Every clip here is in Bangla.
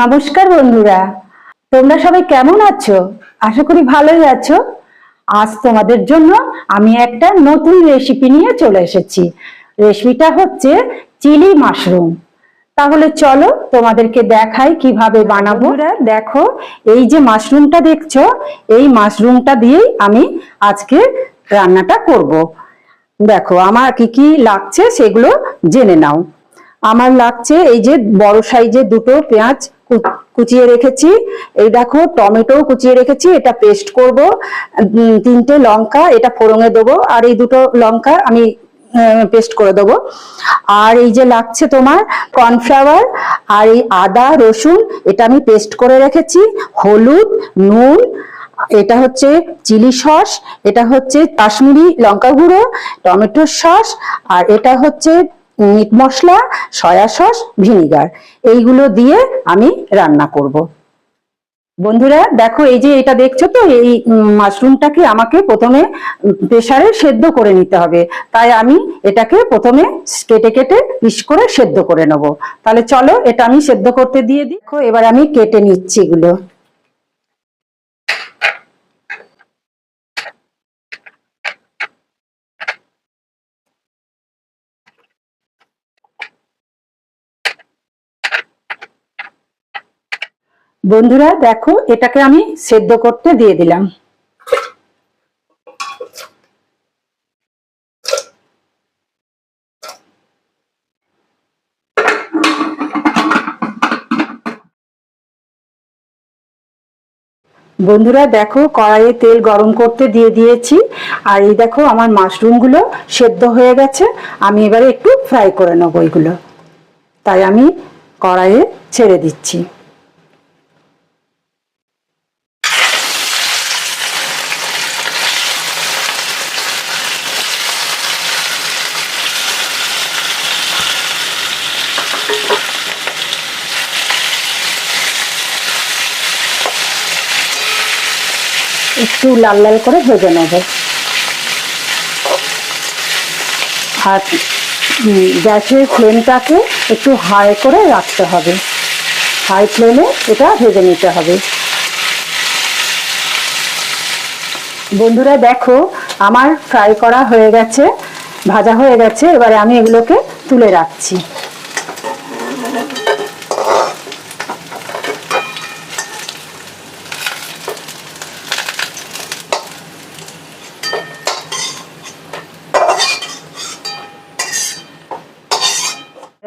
নমস্কার বন্ধুরা। তোমরা সবাই কেমন আছো? আশা করি ভালোই আছো। আজ তোমাদের জন্য আমি একটা নতুন রেসিপি নিয়ে চলে এসেছি। রেসিপিটা হচ্ছে চিলি মাশরুম। তাহলে চলো তোমাদেরকে দেখাই কীভাবে বানাবো। দেখো, এই যে মাশরুমটা দেখছ, এই মাশরুমটা দিয়েই আমি আজকে রান্নাটা করব। দেখো, আমার কি কি লাগছে সেগুলো জেনে নাও। আমার লাগছে এই যে বড় সাইজের দুটো পেঁয়াজ কুচিয়ে রেখেছি। এই দেখো টমেটো কুচিয়ে রেখেছি, এটা পেস্ট করব। তিনটে লঙ্কা, এটা ফোড়ঙে দেবো, আর এই দুটো লঙ্কা আমি পেস্ট করে দেবো। আর এই যে লাগছে তোমার কর্নফ্লাওয়ার, আর এই আদা, রসুন, এটা আমি পেস্ট করে রেখেছি। হলুদ, নুন, এটা হচ্ছে চিলি সস, এটা হচ্ছে কাশ্মীরি লঙ্কা গুঁড়ো, টমেটোর সস, আর এটা হচ্ছে মিট মশলা, সয়া সস, ভিনিগার। এইগুলো দিয়ে আমি রান্না করব। বন্ধুরা, দেখো এই যে এটা দেখছ তো, এই মাশরুমটাকে আমাকে প্রথমে প্রেসারে সেদ্ধ করে নিতে হবে। তাই আমি এটাকে প্রথমে কেটে কেটে পিস করে সেদ্ধ করে নেব। তাহলে চলো এটা আমি সেদ্ধ করতে দিয়ে দিই। এবার আমি কেটে নিচ্ছি এগুলো। বন্ধুরা, দেখো, এটাকে আমি সেদ্ধ করতে দিয়ে দিলাম। বন্ধুরা, দেখো, কড়াইয়ে তেল গরম করতে দিয়ে দিয়েছি। আর এই দেখো, আমার মাশরুমগুলো সেদ্ধ হয়ে গেছে। আমি এবারে একটু ফ্রাই করে নেব এগুলো। তাই আমি কড়াইয়ে ছেড়ে দিচ্ছি। একটু লাল লাল করে ভেজে নেব। আর গ্যাসের ফ্লেমটাকে একটু হাই করে রাখতে হবে। হাই ফ্লেমে এটা ভেজে নিতে হবে। বন্ধুরা দেখো, আমার ফ্রাই করা হয়ে গেছে, ভাজা হয়ে গেছে, এবারে আমি এগুলোকে তুলে রাখছি।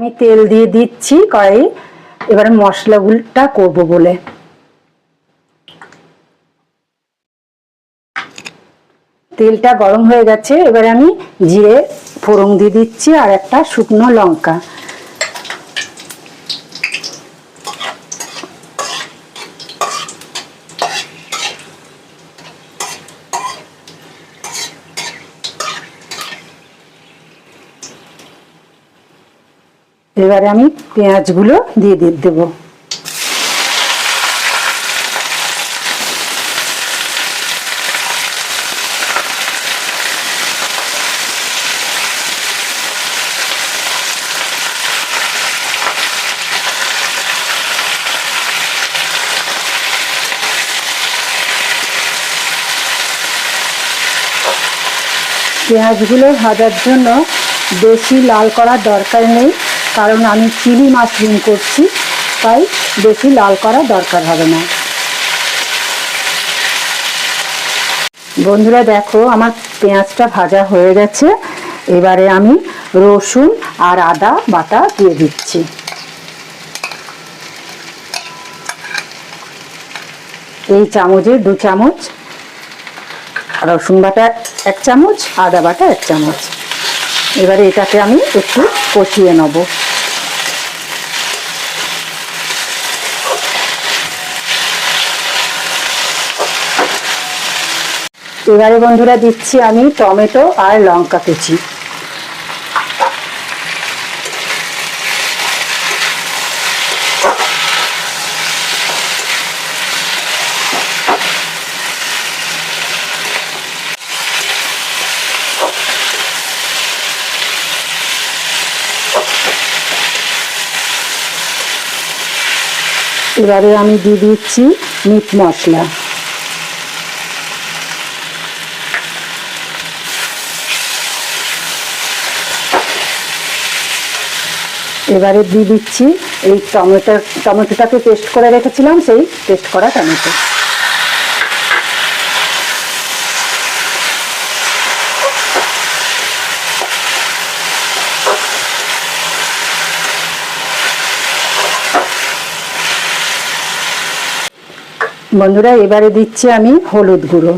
আমি তেল দিয়ে দিচ্ছি কড়াই এবারে মশলাগুলোটা করব বলে। তেলটা গরম হয়ে গেছে। এবারে আমি জিরে ফোড়ন দিয়ে দিচ্ছি আর একটা শুকনো লঙ্কা। এবারে আমি পেঁয়াজগুলো দিয়ে দিয়ে দেবো। পেঁয়াজগুলো ভাজার জন্য বেশি লাল করার দরকার নেই। কারণ আমি চিলি মাশরুম করছি, তাই বেশি লাল করা দরকার হবে না। বন্ধুরা দেখো, আমার পেঁয়াজটা ভাজা হয়ে গেছে। এবারে আমি রসুন আর আদা বাটা দিয়ে দিচ্ছি। এই চামচে দু চামচ রসুন বাটা এক চামচ, আদা বাটা এক চামচ। এবারে এটাকে আমি একটু কষিয়ে নেব। এবারে বন্ধুরা দিচ্ছি আমি টমেটো আর লঙ্কা কুচি। এবারে আমি দিয়ে দিচ্ছি মিট মশলা। এবারে দিয়ে দিচ্ছি এই টমেটো, টমেটোটাকে পেস্ট করে রেখেছিলাম, সেই পেস্ট করা টমেটো। বন্ধুরা, এবারে দিচ্ছি আমি হলুদ গুঁড়ো।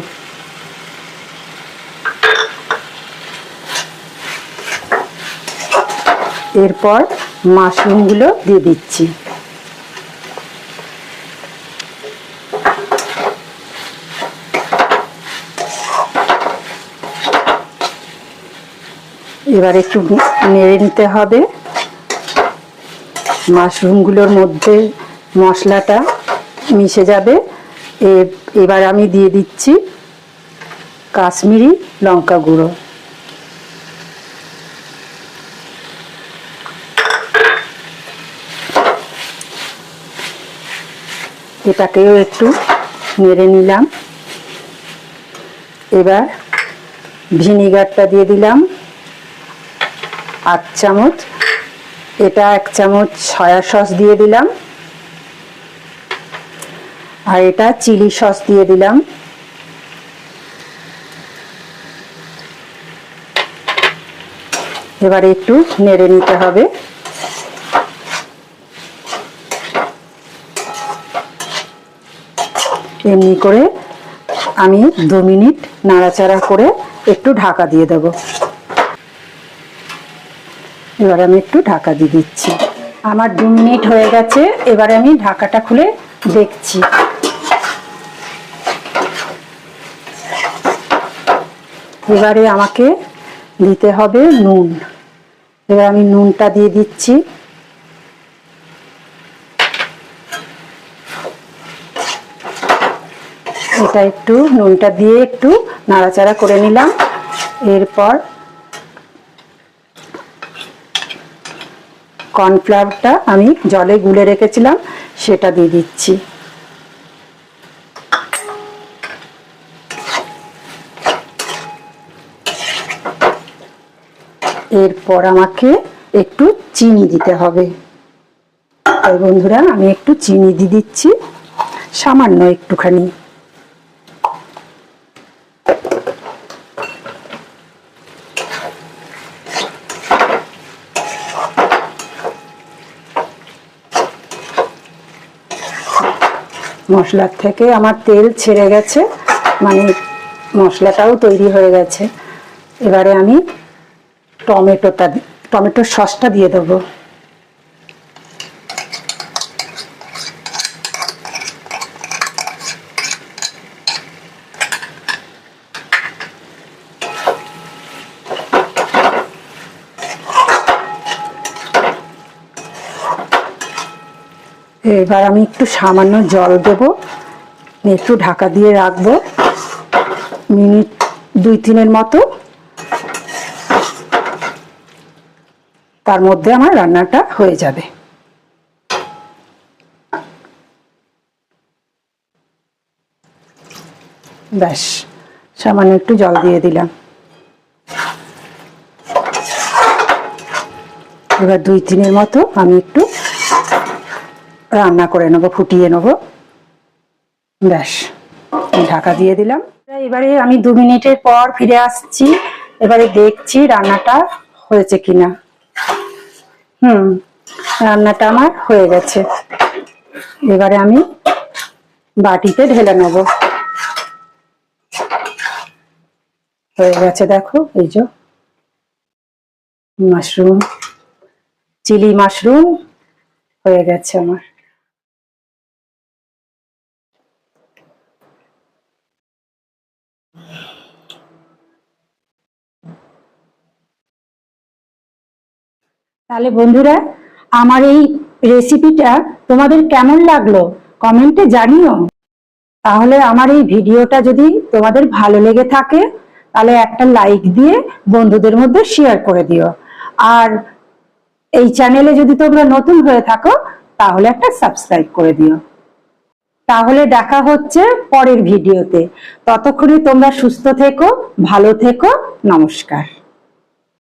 এরপর মাশরুমগুলো দিয়ে দিচ্ছি। এবার একটু নেড়ে নিতে হবে। মাশরুমগুলোর মধ্যে মশলাটা মিশে যাবে। এবার আমি দিয়ে দিচ্ছি কাশ্মীরি লঙ্কা গুঁড়ো। এটাকেও একটু নেড়ে নিলাম। এবার ভিনিগারটা দিয়ে দিলাম। আট চামচ। এটা এক চামচ সয়া সস দিয়ে দিলাম। আর এটা চিলি সস দিয়ে দিলাম। এবারে একটু নেড়ে নিতে হবে। এমনি করে আমি দু মিনিট নাড়াচাড়া করে একটু ঢাকা দিয়ে দেব। এবার আমি একটু ঢাকা দিয়ে দিচ্ছি। আমার দু মিনিট হয়ে গেছে, এবারে আমি ঢাকাটা খুলে দেখছি। এবারে আমাকে দিতে হবে নুন। এবার আমি নুনটা দিয়ে দিচ্ছি। এটা একটু, নুনটা দিয়ে একটু নাড়াচাড়া করে নিলাম। এরপর কর্নফ্লাওয়ারটা আমি জলে গুলে রেখেছিলাম, সেটা দিয়ে দিচ্ছি। এরপর আমাকে একটু চিনি দিতে হবে। আর বন্ধুরা, আমি একটু চিনি দিয়ে দিচ্ছি, সামান্য একটুখানি। মশলার থেকে আমার তেল ছেড়ে গেছে মানে মশলাটাও তৈরি হয়ে গেছে। এবারে আমি টমেটোটা টমেটোর সসটা দিয়ে দেবো। এবার আমি একটু সামান্য জল দেব, একটু ঢাকা দিয়ে রাখব, মিনিট দুই তিনের মতো। তার মধ্যে আমার রান্নাটা হয়ে যাবে। ব্যাস, সামান্য একটু জল দিয়ে দিলাম। এবার দুই তিনের মতো আমি একটু রান্না করে নেব, ফুটিয়ে নেব। ব্যাস ঢাকা দিয়ে দিলাম। এবারে আমি দু মিনিটের পর ফিরে আসছি। এবারে দেখছি রান্নাটা হয়েছে কিনা। হুম, রান্নাটা আমার হয়ে গেছে। এবারে আমি বাটিতে ঢেলে নেব। হয়ে গেছে দেখো, এই যে মাশরুম চিলি মাশরুম হয়ে গেছে আমার। তাহলে বন্ধুরা, আমার এই রেসিপিটা তোমাদের কেমন লাগল কমেন্টে জানিও। তাহলে আমার এই ভিডিওটা যদি তোমাদের ভালো লেগে থাকে, তাহলে একটা লাইক দিয়ে বন্ধুদের মধ্যে শেয়ার করে দিও। আর এই চ্যানেলে যদি তোমরা নতুন হয়ে থাকো, তাহলে একটা সাবস্ক্রাইব করে দিও। তাহলে দেখা হচ্ছে পরের ভিডিওতে। ততক্ষণে তোমরা সুস্থ থেকো, ভালো থেকো, নমস্কার।